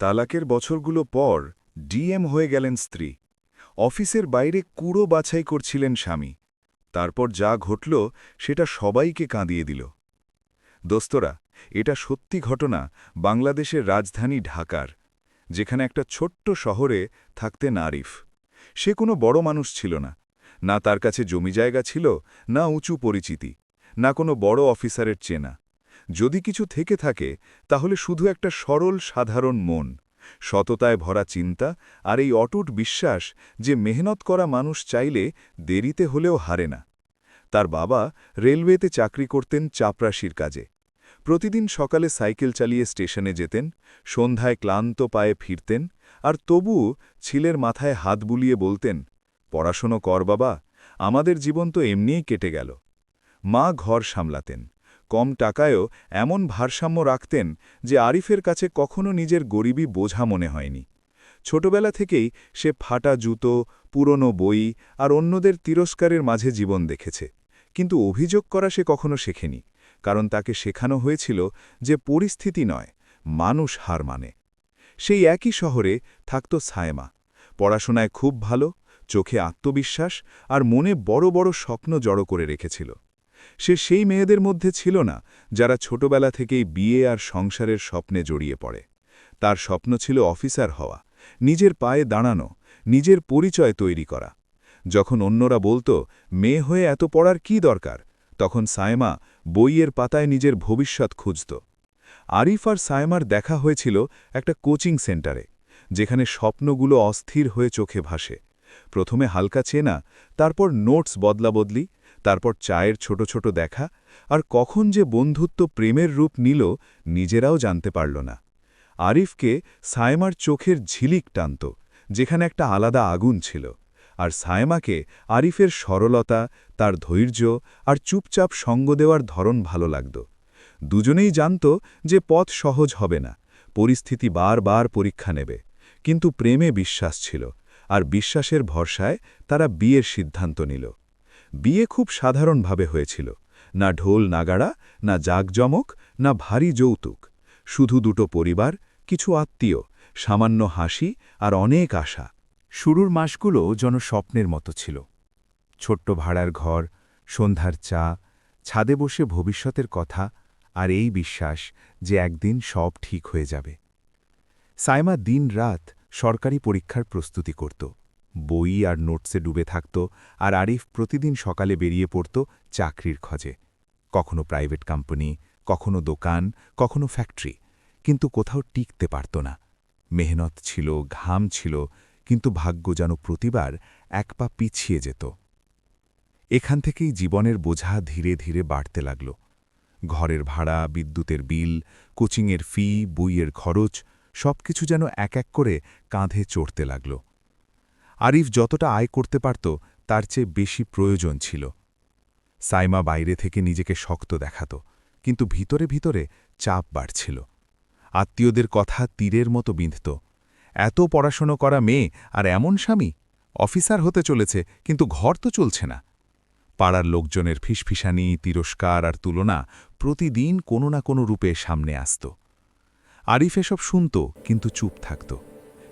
তালাকের বছরগুলো পর ডিএম হয়ে গেলেন স্ত্রী। অফিসের বাইরে কুড়ো বাছাই করছিলেন স্বামী। তারপর যা ঘটল সেটা সবাইকে কাঁদিয়ে দিল। দোস্তরা, এটা সত্যি ঘটনা বাংলাদেশের রাজধানী ঢাকার, যেখানে একটা ছোট্ট শহরে থাকতেন আরিফ। সে কোনো বড় মানুষ ছিল না। না তার কাছে জমি জায়গা ছিল, না উঁচু পরিচিতি, না কোনো বড় অফিসারের চেনা। যদি কিছু থেকে থাকে, তাহলে শুধু একটা সরল, সাধারণ মন। সততায় ভরা চিন্তা আর এই অটুট বিশ্বাস যে মেহনত করা মানুষ চাইলে দেরিতে হলেও হারে না। তার বাবা রেলওয়েতে চাকরি করতেন চাপরাশির কাজে। প্রতিদিন সকালে সাইকেল চালিয়ে স্টেশনে যেতেন, সন্ধ্যায় ক্লান্ত পায়ে ফিরতেন আর তবুও ছিলের মাথায় হাত বুলিয়ে বলতেন, পড়াশোনো কর বাবা, আমাদের জীবন তো এমনিই কেটে গেল। মা ঘর সামলাতেন। কম টাকায়ও এমন ভারসাম্য রাখতেন যে আরিফের কাছে কখনো নিজের গরিবী বোঝা মনে হয়নি। ছোটবেলা থেকেই সে ফাটা জুতো, পুরনো বই আর অন্যদের তিরস্কারের মাঝে জীবন দেখেছে। কিন্তু অভিযোগ করা সে কখনো শেখেনি, কারণ তাকে শেখানো হয়েছিল যে পরিস্থিতি নয়, মানুষ হার মানে। সেই একই শহরে থাকত সায়মা। পড়াশোনায় খুব ভালো, চোখে আত্মবিশ্বাস আর মনে বড় বড় স্বপ্ন জড়ো করে রেখেছিল। সে সেই মেয়েদের মধ্যে ছিল না, যারা ছোটবেলা থেকেই বিয়ে আর সংসারের স্বপ্নে জড়িয়ে পড়ে। তার স্বপ্ন ছিল অফিসার হওয়া, নিজের পায়ে দাঁড়ানো, নিজের পরিচয় তৈরি করা। যখন অন্যরা বলতো, মেয়ে হয়ে এত পড়ার কি দরকার? তখন সায়মা বইয়ের পাতায় নিজের ভবিষ্যৎ খুঁজত। আরিফ আর সায়মার দেখা হয়েছিল একটা কোচিং সেন্টারে, যেখানে স্বপ্নগুলো অস্থির হয়ে চোখে ভাসে। প্রথমে হালকা চেনা, তারপর নোটস বদলাবদলি তারপর চায়ের ছোট ছোট দেখা, আর কখন যে বন্ধুত্ব প্রেমের রূপ নিল, নিজেরাও জানতে পারল না। আরিফকে সায়মার চোখের ঝিলিক টানত, যেখানে একটা আলাদা আগুন ছিল, আর সায়মাকে আরিফের সরলতা, তার ধৈর্য, আর চুপচাপ সঙ্গ দেওয়ার ধরন ভালো লাগত। দুজনেই জানত যে পথ সহজ হবে না, পরিস্থিতি বারবার পরীক্ষা নেবে, কিন্তু প্রেমে বিশ্বাস ছিল, আর বিশ্বাসের ভরসায় তারা বিয়ের সিদ্ধান্ত নিল। বিয়ে খুব সাধারণভাবে হয়েছিল। না ঢোল নাগাড়া, না জাকজমক, না ভারী যৌতুক। শুধু দুটো পরিবার, কিছু আত্মীয়, সামান্য হাসি আর অনেক আশা। শুরুর মাসগুলো যেন স্বপ্নের মতো ছিল। ছোট্ট ভাড়ার ঘর, সন্ধ্যার চা, ছাদে বসে ভবিষ্যতের কথা আর এই বিশ্বাস যে একদিন সব ঠিক হয়ে যাবে। সাইমা দিন রাত সরকারি পরীক্ষার প্রস্তুতি করত। বই আর নোটসে ডুবে থাকত আর আরিফ প্রতিদিন সকালে বেরিয়ে পড়ত চাকরির খোঁজে। কখনো প্রাইভেট কোম্পানি, কখনো দোকান, কখনো ফ্যাক্টরি, কিন্তু কোথাও টিকতে পারত না। মেহনত ছিল, ঘাম ছিল, কিন্তু ভাগ্য যেন প্রতিবার এক পা পিছিয়ে যেত। এখান থেকেই জীবনের বোঝা ধীরে ধীরে বাড়তে লাগল। ঘরের ভাড়া, বিদ্যুতের বিল, কোচিংয়ের ফি, বইয়ের খরচ, সবকিছু যেন এক এক করে কাঁধে চড়তে লাগল। আরিফ যতটা আয় করতে পারত, তার চেয়ে বেশি প্রয়োজন ছিল। সাইমা বাইরে থেকে নিজেকে শক্ত দেখাত, কিন্তু ভিতরে ভিতরে চাপ বাড়ছিল। আত্মীয়দের কথা তীরের মতো বিঁধত। এত পড়াশোনা করা মেয়ে আর এমন স্বামী? অফিসার হতে চলেছে, কিন্তু ঘর তো চলছে না। পাড়ার লোকজনের ফিসফিসানি, তিরস্কার আর তুলনা প্রতিদিন কোনো না কোনো রূপে সামনে আসত। আরিফ এসব শুনত, কিন্তু চুপ থাকত।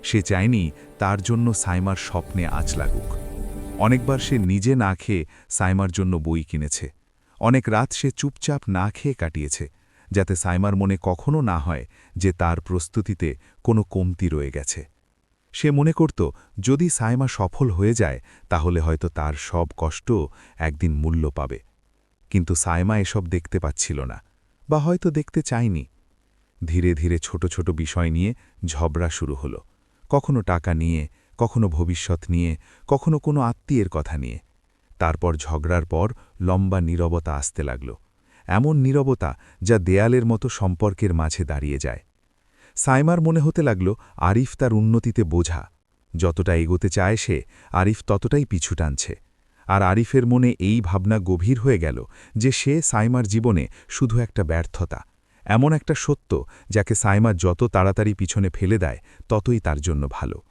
সে চায়নি তার জন্য সাইমার স্বপ্নে আঁচ লাগুক। অনেকবার সে নিজে না খেয়ে সাইমার জন্য বই কিনেছে। অনেক রাত সে চুপচাপ না খেয়ে কাটিয়েছে, যাতে সাইমার মনে কখনো না হয় যে তার প্রস্তুতিতে কোনো কমতি রয়ে গেছে। সে মনে করত, যদি সাইমা সফল হয়ে যায়, তাহলে হয়তো তার সব কষ্ট একদিন মূল্য পাবে। কিন্তু সাইমা এসব দেখতে পাচ্ছিল না, বা হয়তো দেখতে চায়নি। ধীরে ধীরে ছোট ছোট বিষয় নিয়ে ঝগড়া শুরু হলো। কখনো টাকা নিয়ে, কখনো ভবিষ্যৎ নিয়ে, কখনো কোনো আত্মীয়ের কথা নিয়ে। তারপর ঝগড়ার পর লম্বা নীরবতা আসতে লাগল। এমন নীরবতা যা দেয়ালের মতো সম্পর্কের মাঝে দাঁড়িয়ে যায়। সাইমার মনে হতে লাগল, আরিফ তার উন্নতিতে বোঝা। যতটা এগোতে চায় সে, আরিফ ততটাই পিছু টানছে। আর আরিফের মনে এই ভাবনা গভীর হয়ে গেল যে সে সাইমার জীবনে শুধু একটা ব্যর্থতা এমন একটা সত্য যাকে সাইমা যত তাড়াতাড়ি পিছনে ফেলে দেয়, ততই তার জন্য ভালো।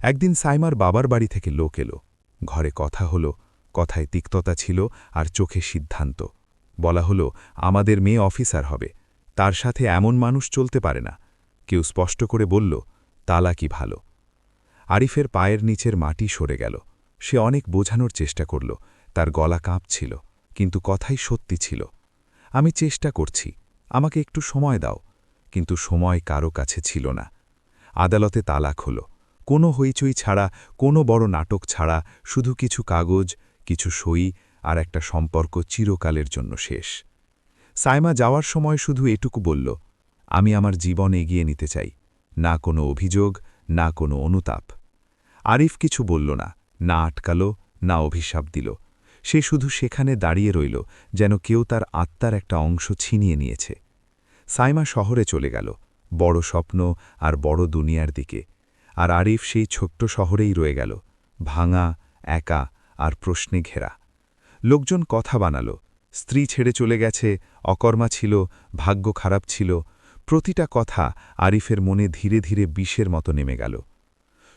একদিন সাইমার বাবার বাড়ি থেকে লোক এলো। ঘরে কথা হলো, কথায় তিক্ততা ছিল আর চোখে সিদ্ধান্ত। বলা হলো, আমাদের মেয়ে অফিসার হবে। তার সাথে এমন মানুষ চলতে পারে না। কেউ স্পষ্ট করে বলল, তালা কি ভালো? আরিফের পায়ের নিচের মাটি সরে গেল। সে অনেক বোঝানোর চেষ্টা করল, তার গলা কাঁপছিল, কিন্তু কথাই সত্যি ছিল। আমি চেষ্টা করছি আমাকে একটু সময় দাও। কিন্তু সময় কারও কাছে ছিল না। আদালতে তালাক হলো। কোনো হইচই ছাড়া, কোনো বড় নাটক ছাড়া, শুধু কিছু কাগজ, কিছু সই আর একটা সম্পর্ক চিরকালের জন্য শেষ। সাইমা যাওয়ার সময় শুধু এটুকু বলল, আমি আমার জীবন এগিয়ে নিতে চাই। না কোনো অভিযোগ, না কোনো অনুতাপ। আরিফ কিছু বলল না না আটকালো, না অভিশাপ দিল। সে শুধু সেখানে দাঁড়িয়ে রইল, যেন কেউ তার আত্মার একটা অংশ ছিনিয়ে নিয়েছে। সাইমা শহরে চলে গেল, বড় স্বপ্ন আর বড় দুনিয়ার দিকে। আর আরিফ সেই ছোট্ট শহরেই রয়ে গেল, ভাঙা, একা আর প্রশ্নে ঘেরা। লোকজন কথা বানালো, স্ত্রী ছেড়ে চলে গেছে, অকর্মা ছিল, ভাগ্য খারাপ ছিল, প্রতিটা কথা আরিফের মনে ধীরে ধীরে বিষের মতো নেমে গেল।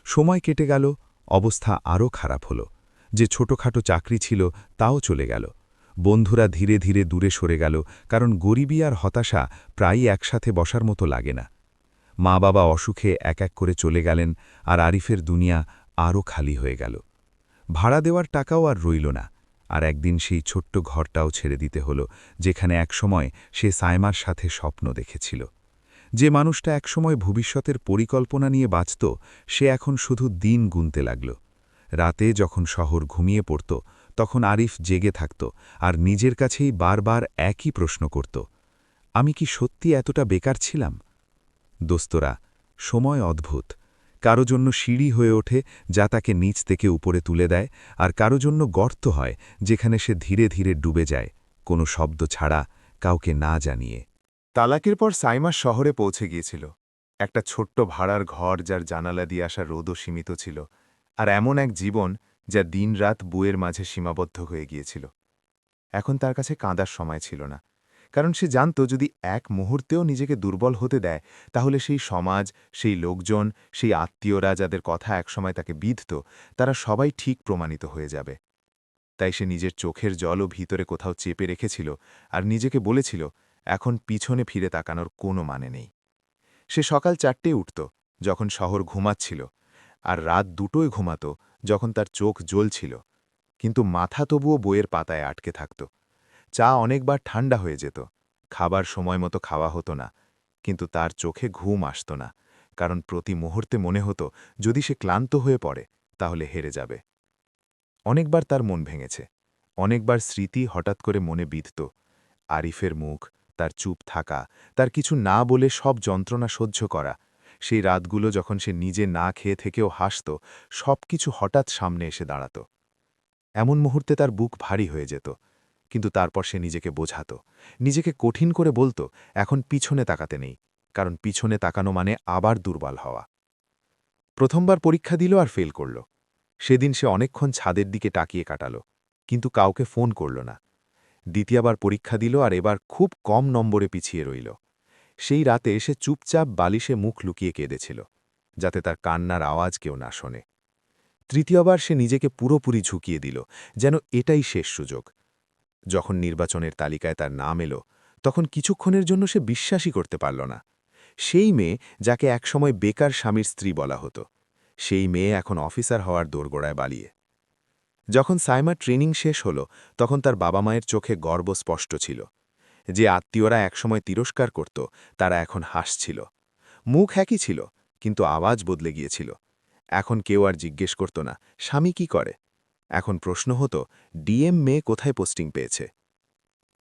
সময় কেটে গেল, অবস্থা আরও খারাপ হল। যে ছোটখাটো চাকরি ছিল তাও চলে গেল। বন্ধুরা ধীরে ধীরে দূরে সরে গেল, কারণ গরিবী আর হতাশা প্রায়ই একসাথে বসার মতো লাগে না। মা বাবা অসুখে এক এক করে চলে গেলেন আর আরিফের দুনিয়া আরও খালি হয়ে গেল। ভাড়া দেওয়ার টাকাও আর রইল না, আর একদিন সেই ছোট্ট ঘরটাও ছেড়ে দিতে হলো, যেখানে একসময় সে সাইমার সাথে স্বপ্ন দেখেছিল। যে মানুষটা একসময় ভবিষ্যতের পরিকল্পনা নিয়ে বাঁচত, সে এখন শুধু দিন গুনতে লাগল। রাতে যখন শহর ঘুমিয়ে পড়ত, তখন আরিফ জেগে থাকত আর নিজের কাছেই বারবার একই প্রশ্ন করত, আমি কি সত্যি এতটা বেকার ছিলাম? দোস্তরা, সময় অদ্ভুত। কারও জন্য সিঁড়ি হয়ে ওঠে যা তাকে নিচ থেকে উপরে তুলে দেয় আর কারও জন্য গর্ত হয় যেখানে সে ধীরে ধীরে ডুবে যায়, কোনো শব্দ ছাড়া কাউকে না জানিয়ে। তালাকের পর সাইমা শহরে পৌঁছে গিয়েছিল। একটা ছোট্ট ভাড়ার ঘর যার জানালা দিয়ে আসা রোদও সীমিত ছিল। আর এমন এক জীবন যা দিনরাত বুয়ের মাঝে সীমাবদ্ধ হয়ে গিয়েছিল। এখন তার কাছে কাঁদার সময় ছিল না, কারণ সে জানত যদি এক মুহূর্তেও নিজেকে দুর্বল হতে দেয়, তাহলে সেই সমাজ, সেই লোকজন, সেই আত্মীয়রা যাদের কথা একসময় তাকে বিধত, তারা সবাই ঠিক প্রমাণিত হয়ে যাবে। তাই সে নিজের চোখের জলও ভিতরে কোথাও চেপে রেখেছিল আর নিজেকে বলেছিল, এখন পিছনে ফিরে তাকানোর কোনো মানে নেই। সে সকাল চারটে উঠত, যখন শহর ঘুমাচ্ছিল আর রাত দুটোয় ঘুমাত, যখন তার চোখ জ্বলছিল। কিন্তু মাথা তবুও বইয়ের পাতায় আটকে থাকত। চা অনেকবার ঠান্ডা হয়ে যেত। খাবার সময় মতো খাওয়া হতো না। কিন্তু তার চোখে ঘুম আসত না। কারণ প্রতি মুহূর্তে মনে হতো, যদি সে ক্লান্ত হয়ে পড়ে, তাহলে হেরে যাবে। অনেকবার তার মন ভেঙেছে। অনেকবার স্মৃতি হঠাৎ করে মনে বিধত। আরিফের মুখ, তার চুপ থাকা, তার কিছু না বলে সব যন্ত্রণা সহ্য করা সেই রাতগুলো যখন সে নিজে না খেয়ে থেকেও হাসত সব কিছু হঠাৎ সামনে এসে দাঁড়াত। এমন মুহূর্তে তার বুক ভারী হয়ে যেত, কিন্তু তারপর সে নিজেকে বোঝাত। নিজেকে কঠিন করে বলতো, এখন পিছনে তাকাতে নেই, কারণ পিছনে তাকানো মানে আবার দুর্বল হওয়া। প্রথমবার পরীক্ষা দিল আর ফেল করল। সেদিন সে অনেকক্ষণ ছাদের দিকে টাকিয়ে কাটাল, কিন্তু কাউকে ফোন করল না। দ্বিতীয়বার পরীক্ষা দিল আর এবার খুব কম নম্বরে পিছিয়ে রইল। সেই রাতে এসে চুপচাপ বালিশে মুখ লুকিয়ে কেঁদেছিল, যাতে তার কান্নার আওয়াজ কেউ না শোনে। তৃতীয়বার সে নিজেকে পুরোপুরি ঝুঁকিয়ে দিল, যেন এটাই শেষ সুযোগ। যখন নির্বাচনের তালিকায় তার নাম এলো, তখন কিছুক্ষণের জন্য সে বিশ্বাসই করতে পারল না। সেই মেয়ে যাকে একসময় বেকার স্বামীর স্ত্রী বলা হতো, সেই মেয়ে এখন অফিসার হওয়ার দোরগোড়ায় বালিয়ে। যখন সাইমা ট্রেনিং শেষ হল, তখন তার বাবা মায়ের চোখে গর্ব স্পষ্ট ছিল। যে আত্মীয়রা একসময় তিরস্কার করত, তারা এখন হাসছিল। মুখ একই ছিল, কিন্তু আওয়াজ বদলে গিয়েছিল। এখন কেউ আর জিজ্ঞেস করত না, স্বামী কি করে? এখন প্রশ্ন হতো, ডিএম মেয়ে কোথায় পোস্টিং পেয়েছে?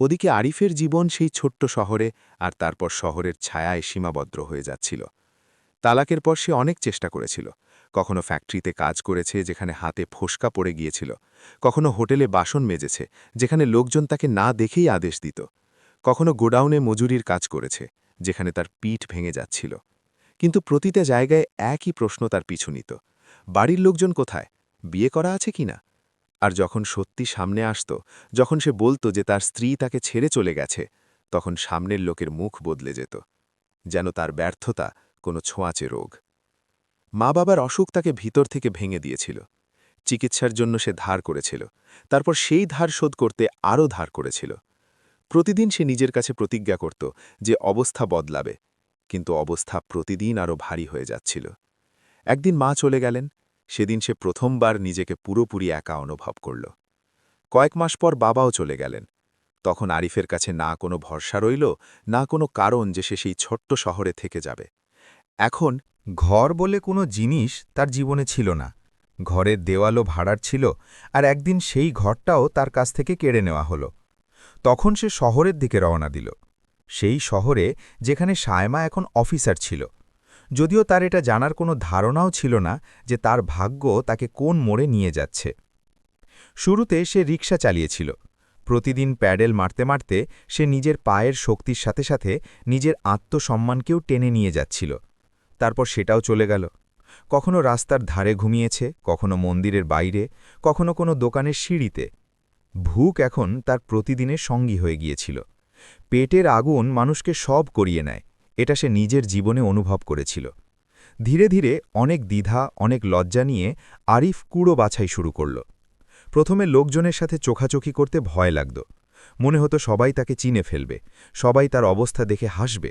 ওদিকে আরিফের জীবন সেই ছোট্ট শহরে আর তারপর শহরের ছায়ায় সীমাবদ্ধ হয়ে যাচ্ছিল। তালাকের পর সে অনেক চেষ্টা করেছিল। কখনো ফ্যাক্টরিতে কাজ করেছে যেখানে হাতে ফোসকা পড়ে গিয়েছিল। কখনো হোটেলে বাসন মেজেছে, যেখানে লোকজন তাকে না দেখেই আদেশ দিত। কখনো গোডাউনে মজুরির কাজ করেছে, যেখানে তার পিঠ ভেঙে যাচ্ছিল। কিন্তু প্রতিটা জায়গায় একই প্রশ্ন তার পিছু নিত। বাড়ির লোকজন কোথায়? বিয়ে করা আছে কিনা আর যখন সত্যি সামনে আসত, যখন সে বলতো যে তার স্ত্রী তাকে ছেড়ে চলে গেছে, তখন সামনের লোকের মুখ বদলে যেত। যেন তার ব্যর্থতা কোনো ছোঁয়াচে রোগ। মা বাবার অসুখ তাকে ভিতর থেকে ভেঙে দিয়েছিল। চিকিৎসার জন্য সে ধার করেছিল। তারপর সেই ধার শোধ করতে আরও ধার করেছিল। প্রতিদিন সে নিজের কাছে প্রতিজ্ঞা করত যে অবস্থা বদলাবে, কিন্তু অবস্থা প্রতিদিন আরও ভারী হয়ে যাচ্ছিল। একদিন মা চলে গেলেন, সেদিন সে প্রথমবার নিজেকে পুরোপুরি একা অনুভব করল। কয়েক মাস পর বাবাও চলে গেলেন। তখন আরিফের কাছে না কোনো ভরসা রইল, না কোনো কারণ যে সে সেই ছোট্ট শহরে থেকে যাবে। এখন ঘর বলে কোনো জিনিস তার জীবনে ছিল না। ঘরের দেওয়ালও ভাড়ার ছিল, আর একদিন সেই ঘরটাও তার কাছ থেকে কেড়ে নেওয়া হলো। তখন সে শহরের দিকে রওনা দিল। সেই শহরে যেখানে সায়মা এখন অফিসার ছিল। যদিও তার এটা জানার কোনো ধারণাও ছিল না যে তার ভাগ্য তাকে কোন মোড়ে নিয়ে যাচ্ছে। শুরুতে সে রিক্সা চালিয়েছিল। প্রতিদিন প্যাডেল মারতে মারতে সে নিজের পায়ের শক্তির সাথে সাথে নিজের আত্মসম্মানকেও টেনে নিয়ে যাচ্ছিল। তারপর সেটাও চলে গেল। কখনো রাস্তার ধারে ঘুমিয়েছে, কখনো মন্দিরের বাইরে, কখনো কোনো দোকানের সিঁড়িতে। ভুক এখন তার প্রতিদিনের সঙ্গী হয়ে গিয়েছিল। পেটের আগুন মানুষকে সব করিয়ে নেয়, এটা সে নিজের জীবনে অনুভব করেছিল। ধীরে ধীরে অনেক দ্বিধা, অনেক লজ্জা নিয়ে আরিফ কুড়ো বাছাই শুরু করল। প্রথমে লোকজনের সাথে চোখাচোখি করতে ভয় লাগত মনে হতো সবাই তাকে চিনে ফেলবে, সবাই তার অবস্থা দেখে হাসবে।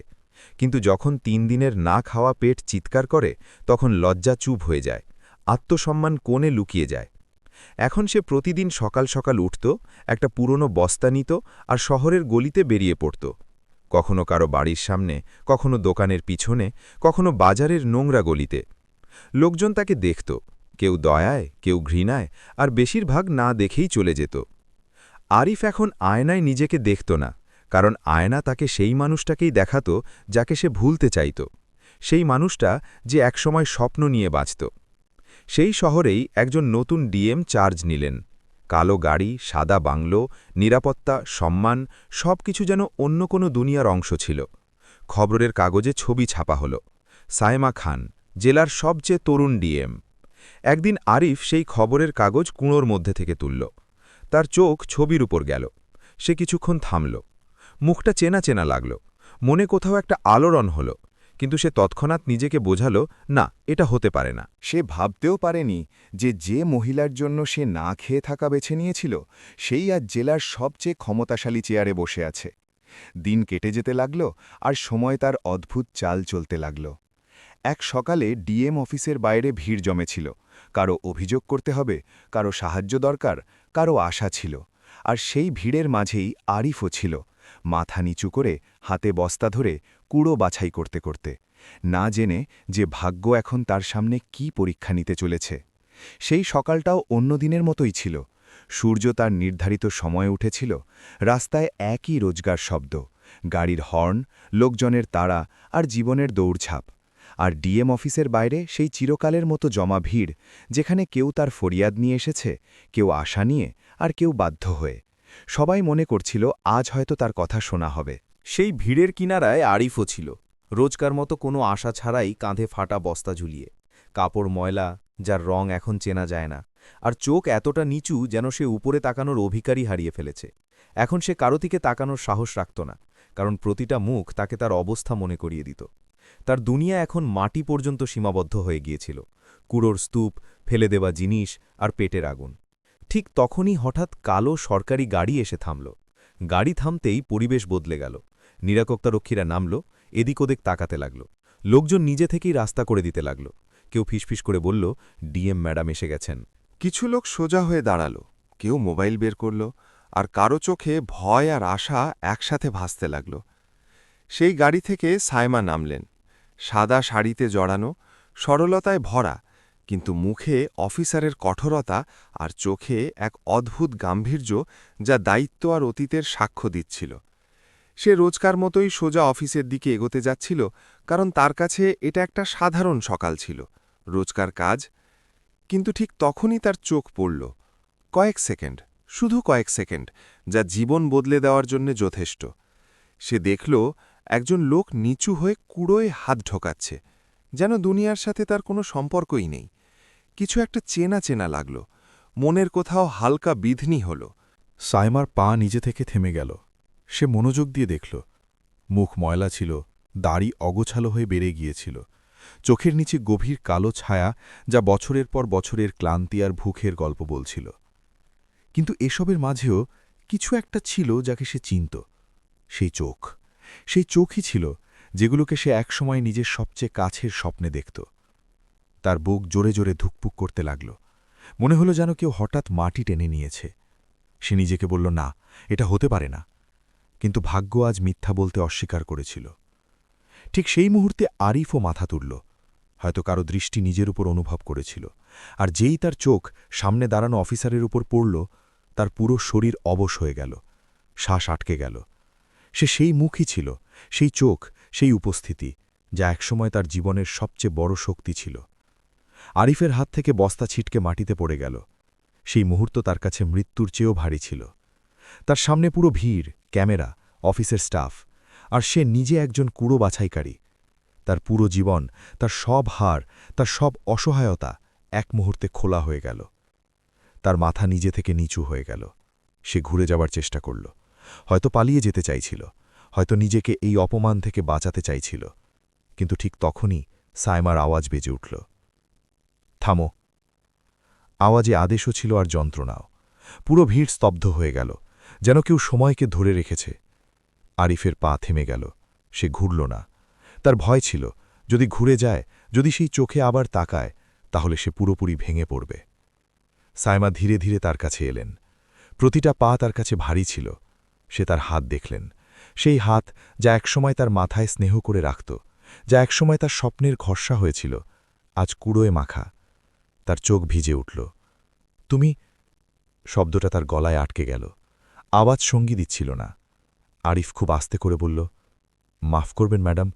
কিন্তু যখন তিন দিনের না খাওয়া পেট চিৎকার করে, তখন লজ্জা চুপ হয়ে যায়, আত্মসম্মান কোণে লুকিয়ে যায়। এখন সে প্রতিদিন সকাল সকাল উঠত, একটা পুরনো বস্তা নিত আর শহরের গলিতে বেরিয়ে পড়ত। কখনো কারও বাড়ির সামনে, কখনো দোকানের পিছনে, কখনো বাজারের নোংরা গলিতে। লোকজন তাকে দেখত, কেউ দয়ায়, কেউ ঘৃণায়, আর বেশিরভাগ না দেখেই চলে যেত। আরিফ এখন আয়নায় নিজেকে দেখত না, কারণ আয়না তাকে সেই মানুষটাকেই দেখাত, যাকে সে ভুলতে চাইত। সেই মানুষটা যে একসময় স্বপ্ন নিয়ে বাঁচত। সেই শহরেই একজন নতুন ডিএম চার্জ নিলেন। কালো গাড়ি, সাদা বাংলো, নিরাপত্তা, সম্মান সব কিছু যেন অন্য কোনো দুনিয়ার অংশ ছিল। খবরের কাগজে ছবি ছাপা হল। সায়মা খান, জেলার সবচেয়ে তরুণ ডিএম। একদিন আরিফ সেই খবরের কাগজ কুঁড়োর মধ্যে থেকে তুলল। তার চোখ ছবির উপর গেল। সে কিছুক্ষণ থামল। মুখটা চেনা চেনা লাগল। মনে কোথাও একটা আলোড়ন হল। কিন্তু সে তৎক্ষণাৎ নিজেকে বোঝাল, না, এটা হতে পারে না। সে ভাবতেও পারেনি যে যে মহিলার জন্য সে না খেয়ে থাকা বেছে নিয়েছিল, সেই আজ জেলার সবচেয়ে ক্ষমতাশালী চেয়ারে বসে আছে। দিন কেটে যেতে লাগল আর সময় তার অদ্ভুত চাল চলতে লাগল। এক সকালে ডিএম অফিসের বাইরে ভিড় জমেছিল। কারও অভিযোগ করতে হবে, কারও সাহায্য দরকার, কারও আশা ছিল। আর সেই ভিড়ের মাঝেই আরিফও ছিল। মাথা নিচু করে হাতে বস্তা ধরে কুড়ো বাছাই করতে করতে। না জেনে যে ভাগ্য এখন তার সামনে কি পরীক্ষা নিতে চলেছে। সেই সকালটাও অন্য দিনের মতোই ছিল। সূর্য তার নির্ধারিত সময়ে উঠেছিল। রাস্তায় একই রোজগার শব্দ। গাড়ির হর্ন, লোকজনের তাড়া আর জীবনের দৌড়ঝাঁপ। আর ডিএম অফিসের বাইরে সেই চিরকালের মতো জমা ভিড়, যেখানে কেউ তার ফরিয়াদ নিয়ে এসেছে, কেউ আশা নিয়ে আর কেউ বাধ্য হয়ে। সবাই মনে করছিল আজ হয়তো তার কথা শোনা হবে। সেই ভিড়ের কিনারায় আরিফও ছিল। রোজকার মতো কোনো আশা ছাড়াই কাঁধে ফাটা বস্তা ঝুলিয়ে। কাপড় ময়লা, যার রং এখন চেনা যায় না। আর চোখ এতটা নিচু যেন সে উপরে তাকানোর অধিকারই হারিয়ে ফেলেছে। এখন সে কারও দিকে তাকানোর সাহস রাখত না, কারণ প্রতিটা মুখ তাকে তার অবস্থা মনে করিয়ে দিত। তার দুনিয়া এখন মাটি পর্যন্ত সীমাবদ্ধ হয়ে গিয়েছিল। কুড়োর স্তূপ, ফেলে দেওয়া জিনিস আর পেটের আগুন। ঠিক তখনই হঠাৎ কালো সরকারি গাড়ি এসে থামল। গাড়ি থামতেই পরিবেশ বদলে গেল। নিরাপত্তারক্ষীরা নামল, এদিক ওদিক তাকাতে লাগল। লোকজন নিজে থেকেই রাস্তা করে দিতে লাগল। কেউ ফিসফিস করে বলল, ডিএম ম্যাডাম এসে গেছেন। কিছু লোক সোজা হয়ে দাঁড়াল। কেউ মোবাইল বের করল, আর কারও চোখে ভয় আর আশা একসাথে ভাসতে লাগল। সেই গাড়ি থেকে সায়মা নামলেন। সাদা শাড়িতে জড়ানো, সরলতায় ভরা, কিন্তু মুখে অফিসারের কঠোরতা আর চোখে এক অদ্ভুত গাম্ভীর্য যা দায়িত্ব আর অতীতের সাক্ষ্য দিচ্ছিল। সে রোজকার মতোই সোজা অফিসের দিকে এগোতে যাচ্ছিল, কারণ তার কাছে এটা একটা সাধারণ সকাল ছিল, রোজকার কাজ। কিন্তু ঠিক তখনই তার চোখ পড়ল। কয়েক সেকেন্ড, শুধু কয়েক সেকেন্ড, যা জীবন বদলে দেওয়ার জন্য যথেষ্ট। সে দেখল, একজন লোক নিচু হয়ে কুড়োয় হাত ঢোকাচ্ছে, যেন দুনিয়ার সাথে তার কোনো সম্পর্কই নেই। কিছু একটা চেনা চেনা লাগল, মনের কোথাও হালকা বিধনি হল। সাইমার পা নিজে থেকে থেমে গেল। সে মনোযোগ দিয়ে দেখল, মুখ ময়লা ছিল, দাড়ি অগোছালো হয়ে বেড়ে গিয়েছিল। চোখের নিচে গভীর কালো ছায়া যা বছরের পর বছরের ক্লান্তি আর ভুখের গল্প বলছিল। কিন্তু এসবের মাঝেও কিছু একটা ছিল যাকে সে চিনত, সেই চোখ। সেই চোখই ছিল যেগুলোকে সে একসময় নিজের সবচেয়ে কাছের স্বপ্নে দেখত। তার বুক জোরে জোরে ধুকপুক করতে লাগল। মনে হলো যেন কেউ হঠাৎ মাটি টেনে নিয়েছে। সে নিজেকে বলল, না, এটা হতে পারে না। কিন্তু ভাগ্য আজ মিথ্যা বলতে অস্বীকার করেছিল। ঠিক সেই মুহূর্তে আরিফও মাথা তুলল, হয়তো কারও দৃষ্টি নিজের উপর অনুভব করেছিল, আর যেই তার চোখ সামনে দাঁড়ানো অফিসারের উপর পড়ল, তার পুরো শরীর অবশ হয়ে গেল, শ্বাস আটকে গেল। সে সেই মুখই ছিল, সেই চোখ, সেই উপস্থিতি, যা একসময় তার জীবনের সবচেয়ে বড় শক্তি ছিল। আরিফের হাত থেকে বস্তা ছিটকে মাটিতে পড়ে গেল, সেই মুহূর্ত তার কাছে মৃত্যুর চেয়েও ভারী ছিল। তার সামনে পুরো ভিড়, ক্যামেরা, অফিসের স্টাফ, আর সে নিজে একজন কুড়ো বাছাইকারী। তার পুরো জীবন, তার সব হার, তার সব অসহায়তা এক মুহূর্তে খোলা হয়ে গেল। তার মাথা নিজে থেকে নিচু হয়ে গেল। সে ঘুরে যাবার চেষ্টা করল। হয়তো পালিয়ে যেতে চাইছিল, হয়তো নিজেকে এই অপমান থেকে বাঁচাতে চাইছিল। কিন্তু ঠিক তখনই সাইমার আওয়াজ বেজে উঠল। থামো। আওয়াজে আদেশও ছিল আর যন্ত্রণাও। পুরো ভিড় স্তব্ধ হয়ে গেল। যেন কেউ সময়কে ধরে রেখেছে। আরিফের পা থেমে গেল, সে ঘুরল না। তার ভয় ছিল, যদি ঘুরে যায়, যদি সেই চোখে আবার তাকায়, তাহলে সে পুরোপুরি ভেঙে পড়বে। সাইমা ধীরে ধীরে তার কাছে এলেন। প্রতিটা পা তার কাছে ভারী ছিল। সে তার হাত দেখলেন। সেই হাত যা একসময় তার মাথায় স্নেহ করে রাখত, যা একসময় তার স্বপ্নের ঘর্ষা হয়েছিল, আজ কুড়োয় মাখা। তার চোখ ভিজে উঠল। তুমি? শব্দটা তার গলায় আটকে গেল। আওয়াজ সঙ্গী দিচ্ছিল না। আরিফ খুব আস্তে করে বলল, মাফ করবেন, ম্যাডাম,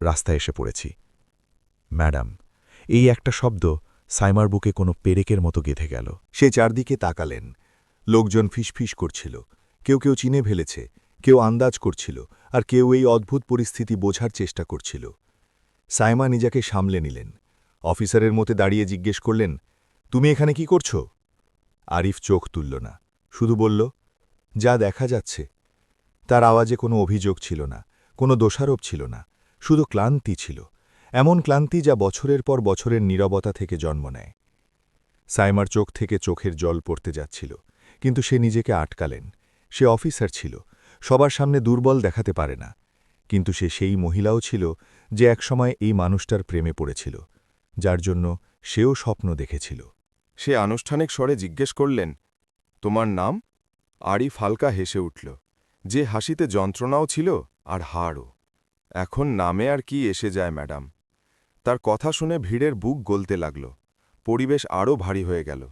রাস্তায় এসে পড়েছি। ম্যাডাম, এই একটা শব্দ সাইমার বুকে কোনো পেরেকের মতো গেঁথে গেল। সে চারদিকে তাকালেন। লোকজন ফিসফিস করছিল। কেউ কেউ চিনে ফেলেছে, কেউ আন্দাজ করছিল, আর কেউ এই অদ্ভুত পরিস্থিতি বোঝার চেষ্টা করছিল। সাইমা নিজেকে সামলে নিলেন। অফিসারের মতে দাঁড়িয়ে জিজ্ঞেস করলেন, তুমি এখানে কি করছ? আরিফ চোখ তুলল না। শুধু বলল যা দেখা যাচ্ছে। তার আওয়াজে কোনো অভিযোগ ছিল না, কোনো দোষারোপ ছিল না, শুধু ক্লান্তি ছিল, এমন ক্লান্তি যা বছরের পর বছরের নীরবতা থেকে জন্ম নেয়। সাইমার চোখ থেকে চোখের জল পড়তে যাচ্ছিল, কিন্তু সে নিজেকে আটকালেন। সে অফিসার ছিল, সবার সামনে দুর্বল দেখাতে পারে না, কিন্তু সে সেই মহিলাও ছিল যে একসময় এই মানুষটার প্রেমে পড়েছিল, যার জন্য সেও স্বপ্ন দেখেছিল। সে আনুষ্ঠানিক স্বরে জিজ্ঞেস করলেন, তোমার নাম? আরিফ হালকা হেসে উঠল। যে হাসিতে যন্ত্রণাও ছিল আর হাড়ও। এখন নামে আর কি এসে যায়, ম্যাডাম? তার কথা শুনে ভিড়ের বুক গলতে লাগল। পরিবেশ আরও ভারী হয়ে গেল।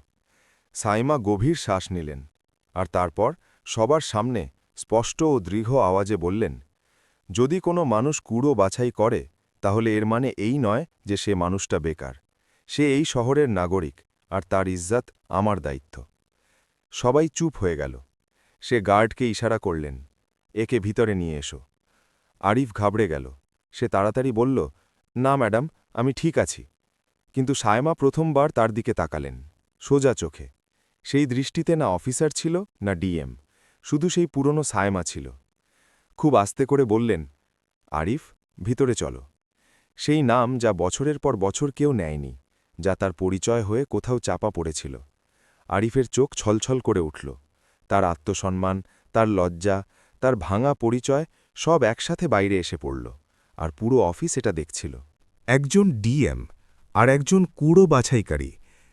সাইমা গভীর শ্বাস নিলেন আর তারপর সবার সামনে স্পষ্ট ও দৃঢ় আওয়াজে বললেন, যদি কোনো মানুষ কুড়ো বাছাই করে, তাহলে এর মানে এই নয় যে সে মানুষটা বেকার। সে এই শহরের নাগরিক আর তার ইজ্জাত আমার দায়িত্ব। সবাই চুপ হয়ে গেল। সে গার্ডকে ইশারা করলেন, একে ভিতরে নিয়ে এসো। আরিফ ঘাবড়ে গেল। সে তাড়াতাড়ি বলল, না, ম্যাডাম, আমি ঠিক আছি। কিন্তু সায়মা প্রথমবার তার দিকে তাকালেন, সোজা চোখে। সেই দৃষ্টিতে না অফিসার ছিল, না ডিএম। শুধু সেই পুরনো সায়মা ছিল। খুব আস্তে করে বললেন, আরিফ, ভিতরে চলো। সেই নাম যা বছরের পর বছর কেউ নেয়নি, যা তার পরিচয় হয়ে কোথাও চাপা পড়েছিল। আরিফের চোখ ছলছল করে উঠল। তার আত্মসম্মান, তার লজ্জা, তার ভাঙা পরিচয় সব একসাথে বাইরে এসে পড়ল আর পুরো অফিস এটা দেখছিল। একজন ডিএম আর একজন কুড়ো বাছাইকারী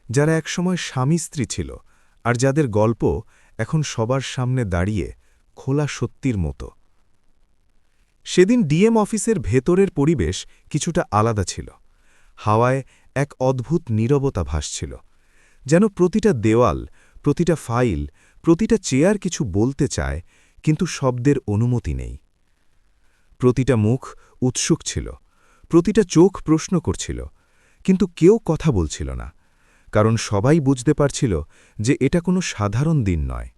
যারা একসময় স্বামী স্ত্রী ছিল আর যাদের গল্প এখন সবার সামনে দাঁড়িয়ে খোলা সত্যির মতো। সেদিন ডিএম অফিসের ভেতরের পরিবেশ কিছুটা আলাদা ছিল। হাওয়ায় এক অদ্ভুত নীরবতা ভাসছিল। যেন প্রতিটা দেওয়াল, প্রতিটা ফাইল প্রতিটা চেয়ার কিছু বলতে চায়, কিন্তু শব্দের অনুমতি নেই। প্রতিটা মুখ উৎসুক ছিল, প্রতিটা চোখ প্রশ্ন করছিল, কিন্তু কেউ কথা বলছিল না, কারণ সবাই বুঝতে পারছিল যে এটা কোনো সাধারণ দিন নয়।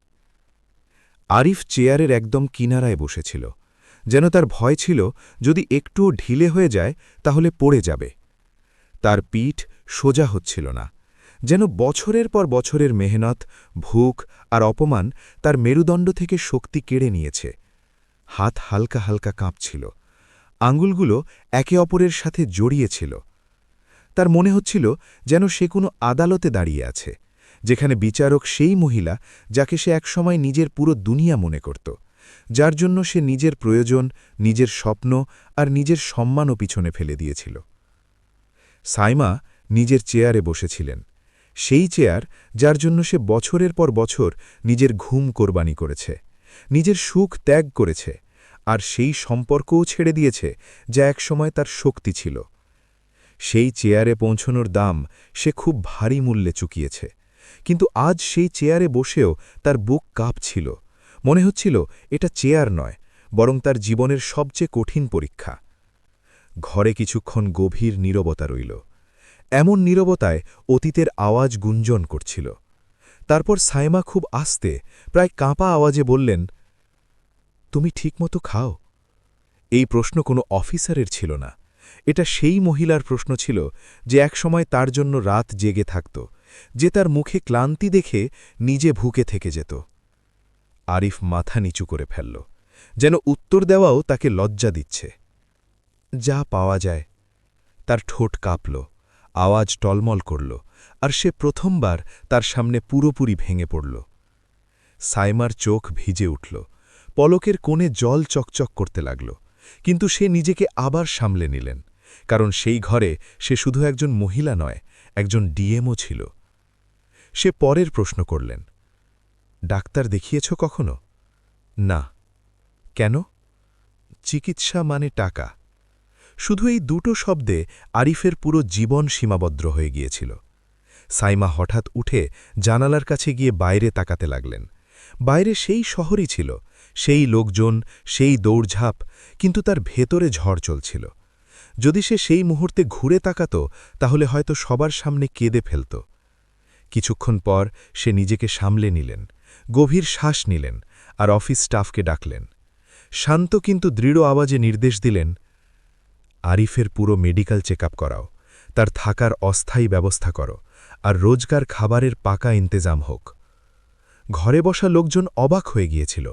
আরিফ চেয়ারের একদম কিনারায় বসেছিল, যেন তার ভয় ছিল যদি একটুও ঢিলে হয়ে যায় তাহলে পড়ে যাবে। তার পিঠ সোজা হচ্ছিল না যেন বছরের পর বছরের মেহনত, ভুক আর অপমান তার মেরুদণ্ড থেকে শক্তি কেড়ে নিয়েছে। হাত হালকা হালকা কাঁপছিল। আঙ্গুলগুলো একে অপরের সাথে জড়িয়েছিল তার মনে হচ্ছিল যেন সে কোনো আদালতে দাঁড়িয়ে আছে, যেখানে বিচারক সেই মহিলা যাকে সে একসময় নিজের পুরো দুনিয়া মনে করত, যার জন্য সে নিজের প্রয়োজন, নিজের স্বপ্ন আর নিজের সম্মানও পিছনে ফেলে দিয়েছিল। সাইমা নিজের চেয়ারে বসেছিলেন। সেই চেয়ার যার জন্য সে বছরের পর বছর নিজের ঘুম কোরবানি করেছে, নিজের সুখ ত্যাগ করেছে, আর সেই সম্পর্কও ছেড়ে দিয়েছে যা একসময় তার শক্তি ছিল। সেই চেয়ারে পৌঁছনোর দাম সে খুব ভারী মূল্যে চুকিয়েছে, কিন্তু আজ সেই চেয়ারে বসেও তার বুক কাঁপছিল। মনে হচ্ছিল এটা চেয়ার নয়, বরং তার জীবনের সবচেয়ে কঠিন পরীক্ষা। ঘরে কিছুক্ষণ গভীর নীরবতা রইল। এমন নীরবতায় অতীতের আওয়াজ গুঞ্জন করছিল। তারপর সাইমা খুব আস্তে, প্রায় কাঁপা আওয়াজে বললেন, তুমি ঠিকমতো খাও? এই প্রশ্ন কোনো অফিসারের ছিল না। এটা সেই মহিলার প্রশ্ন ছিল যে একসময় তার জন্য রাত জেগে থাকত, যে তার মুখে ক্লান্তি দেখে নিজে ভুকে থেকে যেত। আরিফ মাথা নিচু করে ফেলল, যেন উত্তর দেওয়াও তাকে লজ্জা দিচ্ছে। যা পাওয়া যায়। তার ঠোঁট কাঁপল। আওয়াজ টলমল করল, আর সে প্রথমবার তার সামনে পুরোপুরি ভেঙে পড়ল। সাইমার চোখ ভিজে উঠল, পলকের কোণে জল চকচক করতে লাগল, কিন্তু সে নিজেকে আবার সামলে নিলেন, কারণ সেই ঘরে সে শুধু একজন মহিলা নয়, একজন ডিএমও ছিল। সে পরের প্রশ্ন করলেন, ডাক্তার দেখিয়েছ কখনো? না। কেন? চিকিৎসা মানে টাকা। শুধু এই দুটো শব্দে আরিফের পুরো জীবন সীমাবদ্ধ হয়ে গিয়েছিল। সাইমা হঠাৎ উঠে জানালার কাছে গিয়ে বাইরে তাকাতে লাগলেন। বাইরে সেই শহরই ছিল, সেই লোকজন, সেই দৌড়ঝাঁপ, কিন্তু তার ভেতরে ঝড় চলছিল। যদি সে সেই মুহূর্তে ঘুরে তাকাত, তাহলে হয়তো সবার সামনে কেঁদে ফেলত। কিছুক্ষণ পর সে নিজেকে সামলে নিলেন, গভীর শ্বাস নিলেন, আর অফিস স্টাফকে ডাকলেন। শান্ত কিন্তু দৃঢ় আওয়াজে নির্দেশ দিলেন আরিফের পুরো মেডিকেল চেক করাও। তার থাকার অস্থায়ী ব্যবস্থা করো আর রোজগার খাবারের পাকা ইন্তেজাম হোক। ঘরে বসা লোকজন অবাক হয়ে গিয়েছিল।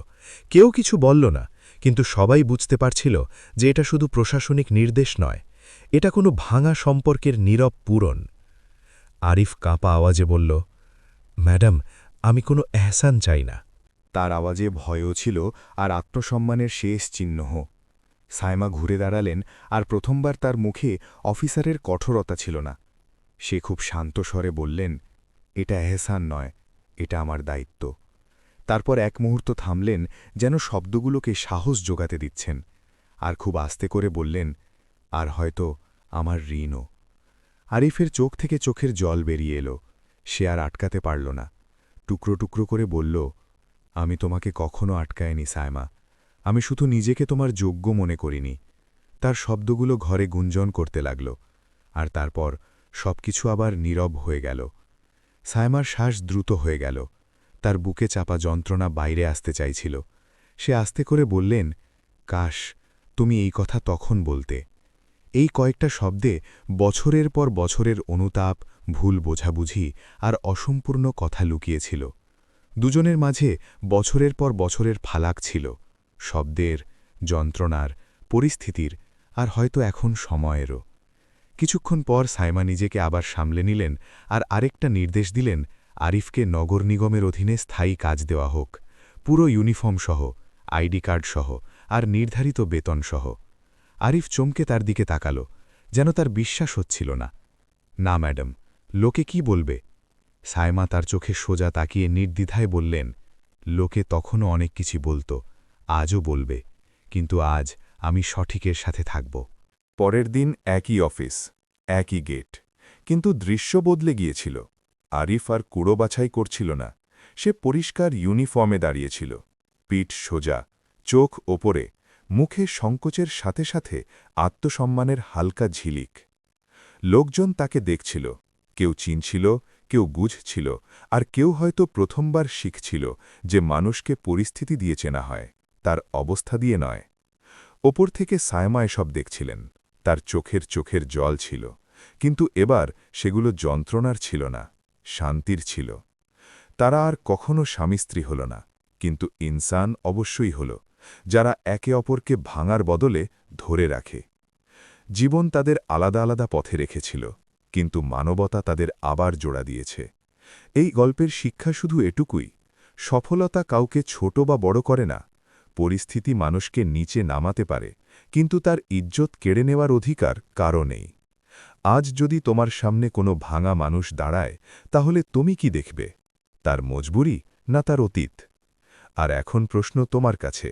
কেউ কিছু বলল না, কিন্তু সবাই বুঝতে পারছিল যে এটা শুধু প্রশাসনিক নির্দেশ নয়, এটা কোনো ভাঙা সম্পর্কের নীরব পূরণ। আরিফ কাঁপা আওয়াজে বলল, ম্যাডাম, আমি কোনো এহসান চাই না। তার আওয়াজে ভয়ও ছিল আর আত্মসম্মানের শেষ চিহ্নহ সাইমা ঘুরে দাঁড়ালেন আর প্রথমবার তার মুখে অফিসারের কঠোরতা ছিল না। সে খুব শান্ত স্বরে বললেন, এটা এহসান নয়, এটা আমার দায়িত্ব। তারপর এক মুহূর্ত থামলেন যেন শব্দগুলোকে সাহস জোগাতে দিচ্ছেন আর খুব আস্তে করে বললেন, আর হয়তো আমার ঋণও। আরিফের চোখ থেকে চোখের জল বেরিয়ে এলো। সে আর আটকাতে পারল না। টুকরো টুকরো করে বলল, আমি তোমাকে কখনো আটকায়নি সায়মা আমি শুধু নিজেকে তোমার যোগ্য মনে করিনি। তার শব্দগুলো ঘরে গুঞ্জন করতে লাগল, আর তারপর সবকিছু আবার নীরব হয়ে গেল। সায়মার শ্বাস দ্রুত হয়ে গেল। তার বুকে চাপা যন্ত্রণা বাইরে আসতে চাইছিল। সে আস্তে করে বললেন, কাশ, তুমি এই কথা তখন বলতে। এই কয়েকটা শব্দে বছরের পর বছরের অনুতাপ, ভুল বোঝাবুঝি আর অসম্পূর্ণ কথা লুকিয়েছিল। দুজনের মাঝে বছরের পর বছরের ফালাক ছিল। শব্দের, যন্ত্রণার, পরিস্থিতির আর হয়তো এখন সময়েরও। কিছুক্ষণ পর সাইমা নিজেকে আবার সামলে নিলেন আর আরেকটা নির্দেশ দিলেন আরিফকে নগর নিগমের অধীনে স্থায়ী কাজ দেওয়া হোক। পুরো ইউনিফর্ম সহ, আইডি কার্ড সহ আর নির্ধারিত বেতন সহ। আরিফ চমকে তার দিকে তাকাল, যেন তার বিশ্বাস হচ্ছিল না। না, ম্যাডাম, লোকে কি বলবে? সায়মা তার চোখে সোজা তাকিয়ে নির্দ্বিধায় বললেন, লোকে তখনও অনেক কিছু বলতো। আজও বলবে, কিন্তু আজ আমি সঠিকের সাথে থাকব। পরের দিন একই অফিস, একই গেট, কিন্তু দৃশ্য বদলে গিয়েছিল। আরিফ আর কুড়ো বাছাই করছিল না, সে পরিষ্কার ইউনিফর্মে দাঁড়িয়েছিল। পিঠ সোজা, চোখ ওপরে, মুখে সংকোচের সাথে সাথে আত্মসম্মানের হালকা ঝিলিক। লোকজন তাকে দেখছিল, কেউ চিনছিল, কেউ বুঝছিল, আর কেউ হয়তো প্রথমবার শিখছিল যে মানুষকে পরিস্থিতি দিয়ে চেনা হয়। তার অবস্থা দিয়ে নয়। ওপর থেকে সায়মা এসব দেখছিলেন, তার চোখের চোখের জল ছিল, কিন্তু এবার সেগুলো যন্ত্রণার ছিল না, শান্তির ছিল। তারা আর কখনো স্বামী স্ত্রী হল না, কিন্তু ইনসান অবশ্যই হল, যারা একে অপরকে ভাঙার বদলে ধরে রাখে। জীবন তাদের আলাদা আলাদা পথে রেখেছিল, কিন্তু মানবতা তাদের আবার জোড়া দিয়েছে। এই গল্পের শিক্ষা শুধু এটুকুই, সফলতা কাউকে ছোট বা বড় করে না পরিস্থিতি মানুষকে নিচে নামাতে পারে, কিন্তু তার ইজ্জত কেড়ে নেওয়ার অধিকার কারও নেই। আজ যদি তোমার সামনে কোনো ভাঙা মানুষ দাঁড়ায়, তাহলে তুমি কি দেখবে? তার মজবুরি না তার অতীত? আর এখন প্রশ্ন তোমার কাছে।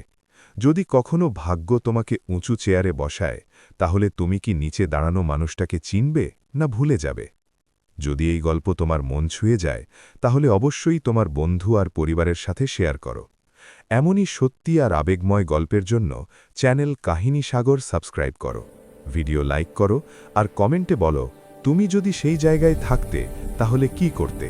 যদি কখনো ভাগ্য তোমাকে উঁচু চেয়ারে বসায়, তাহলে তুমি কি নিচে দাঁড়ানো মানুষটাকে চিনবে না ভুলে যাবে? যদি এই গল্প তোমার মন ছুঁয়ে যায়, তাহলে অবশ্যই তোমার বন্ধু আর পরিবারের সাথে শেয়ার করো। এমনই সত্যি আর আবেগময় গল্পের জন্য চ্যানেল কাহিনী সাগর সাবস্ক্রাইব করো। ভিডিও লাইক করো আর কমেন্টে বলো, তুমি যদি সেই জায়গায় থাকতে, তাহলে কি করতে?